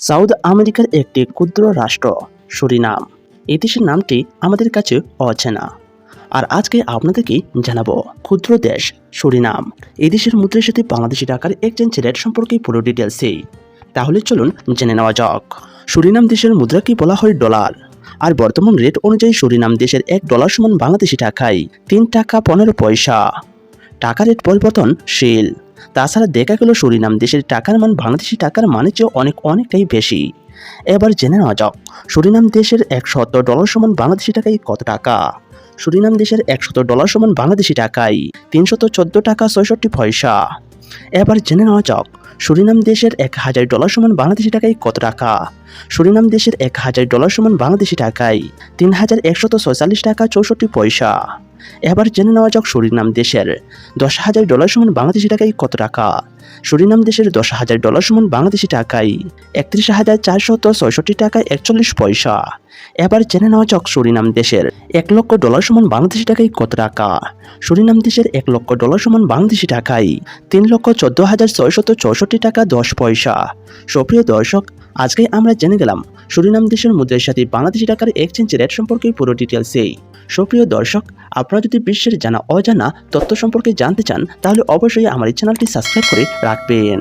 South আমেরিকার একটি ক্ষুদ্র রাষ্ট্র, সুরিনাম। এই দেশের নামটি আমাদের কাছে অচেনা। আর আজকে আপনাদেরকে জানাব, ক্ষুদ্র দেশ, সুরিনাম। এই দেশের মুদ্রার সাথে বাংলাদেশি টাকার এক্সচেঞ্জ রেট সম্পর্কে পুরো ডিটেলসেই তাহলে চলুন জেনে নেওয়া যাক, সুরিনাম দেশের মুদ্রাকে বলা হয় ডলার? আর বর্তমান রেট অনুযায়ী সুরিনাম দেশের এক ডলার সমান বাংলাদেশি টাকায় তিন টাকা পনেরো পয়সা। টাকা রেট পরিবর্তনশীল তাছাড়া দেখা গেল সুরিনাম দেশের টাকার মান বাংলাদেশি টাকার মানের চেয়ে অনেক, অনেকটাই বেশি। এবার জেনে নেওয়া যাক সুরিনাম দেশের একশত ডলার সমান বাংলাদেশি টাকায় কত টাকা? সুরিনাম দেশের একশত ডলার সমান বাংলাদেশি টাকায় তিনশত চোদ্দ টাকা ছয়ষট্টি পয়সা। এবার জেনে নেওয়া যাক সুরিনাম দেশের এক হাজার ডলার সমান বাংলাদেশি টাকায় কত টাকা? সুরিনাম দেশের এক হাজার ডলার সমান বাংলাদেশি টাকায় তিন হাজার একশত ছয়চল্লিশ টাকা চৌষট্টি পয়সা। এবার জেনে নেওয়া যাক সুরিনাম দেশের। দশ হাজার ডলার সমান বাংলাদেশি টাকায় কত টাকা? সুরিনাম দেশের দশ হাজার ডলার সমান বাংলাদেশি টাকায় একত্রিশ হাজার চারশত ছয়ষট্টি টাকায় একচল্লিশ পয়সা। এবার জেনে নেওয়া যাক সুরিনাম দেশের এক লক্ষ ডলার সমান বাংলাদেশি টাকায় কত টাকা? সুরিনাম দেশের এক লক্ষ ডলার সমান বাংলাদেশি টাকায় তিন লক্ষ চোদ্দ হাজার ছয়শত চৌষট্টি টাকা দশ পয়সা। সুপ্রিয় দর্শক আজকে আমরা জেনে গেলাম সুরিনাম দেশের মুদ্রার সাথে বাংলাদেশি টাকার এক্সচেঞ্জ রেট সম্পর্কে পুরো ডিটেলসেই সুপ্রিয় দর্শক, আপনারা যদি বিশ্বের জানা অজানা তথ্য সম্পর্কে জানতে চান, তাহলে অবশ্যই আমার এই চ্যানেলটি সাবস্ক্রাইব করে রাখবেন।